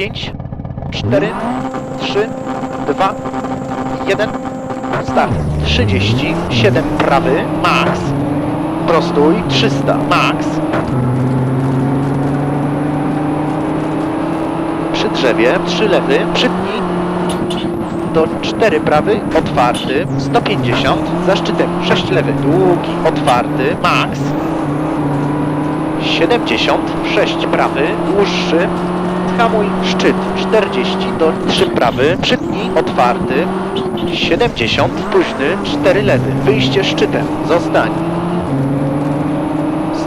5, 4, 3, 2, 1. Start. 30, 7 prawy, max. Prostuj, 300, max. Przy drzewie, 3 lewy, przytnij. Do 4 prawy, otwarty, 150, za szczytem, 6 lewy, długi, otwarty, max. 70, 6 prawy, dłuższy, hamuj, szczyt, 40 do 3 prawy, przytnij, otwarty, 70, późny, 4 lewy, wyjście szczytem, zostań.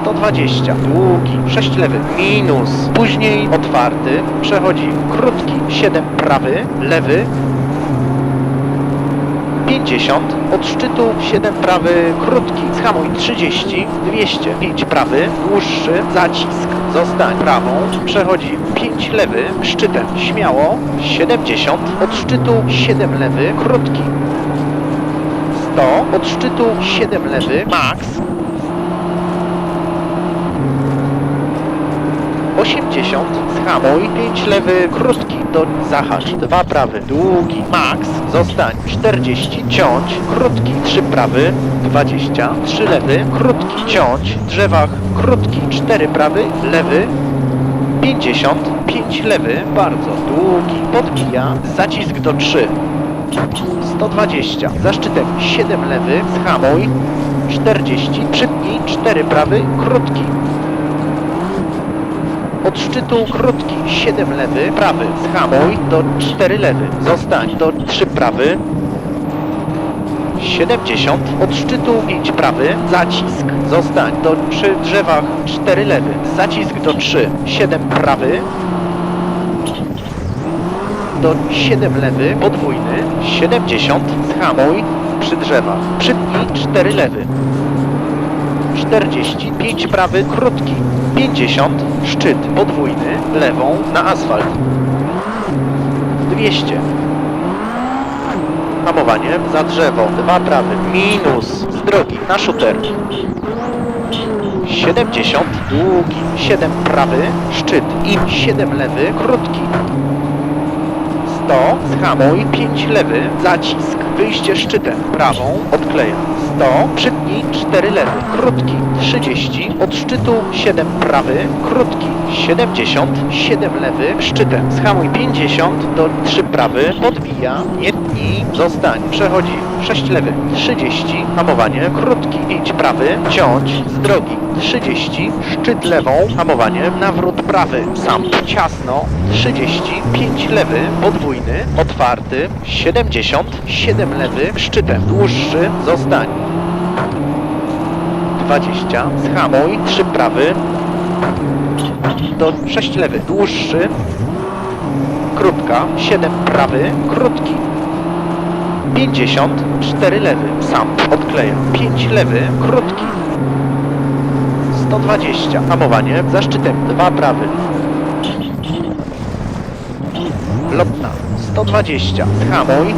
120, długi, 6 lewy, minus, później otwarty, przechodzi, krótki, 7 prawy, lewy, 50, od szczytu 7 prawy, krótki, zhamuj 30, 200, 5 prawy, dłuższy, zacisk, zostań prawą, przechodzi 5 lewy, szczytem, śmiało, 70, od szczytu 7 lewy, krótki, 100, od szczytu 7 lewy, max, 80, zhamuj, 5 lewy, krótki, do zahacz, 2 prawy, długi, max, zostań, 40, ciąć, krótki, 3 prawy, 20, 3 lewy, krótki, ciąć, drzewach, krótki, 4 prawy, lewy, 50, 5 lewy, bardzo. Długi, podbija, zacisk do 3, 120, za szczytem 7 lewy, zhamuj, 40, przytnij, 4 prawy, krótki, od szczytu krótki, 7 lewy, prawy, zhamuj, do 4 lewy, zostań, do 3 prawy, 70, od szczytu 5 prawy, zacisk, zostań, do 3 drzewach, 4 lewy, zacisk do 3, 7 prawy, do 7 lewy, podwójny, 70, zhamuj, przy drzewach, przytnij, 4 lewy, 40, 5 prawy, krótki, 50, szczyt podwójny, lewą na asfalt. 200. Hamowanie za drzewo, 2 prawy, minus, z drogi, na szuter. 70, długi, 7 prawy, szczyt i 7 lewy, krótki. 100, zhamuj, 5 lewy, zacisk, wyjście szczytem, prawą, odklejam. 100, przytnij, 4 lewy, krótki, 30, od szczytu 7 prawy, krótki, 70, 7 lewy, szczytem, zhamuj 50, do 3 prawy, podbija, nie tnij, zostań, przechodzi, 6 lewy, 30, hamowanie, krótki, 5 prawy, ciąć, z drogi, 30, szczyt lewą, hamowanie, nawrót prawy, sam, ciasno, 30, 5 lewy, podwójny, otwarty, 70, 7 lewy, szczytem, dłuższy, zostań. 20, zhamuj, 3 prawy, do 6 lewy, dłuższy, krótka, 7 prawy, krótki, 50, 4 lewy, sam, odklejam, 5 lewy, krótki, 120, hamowanie, za szczytem, 2 prawy, lotna, 120, hamuj,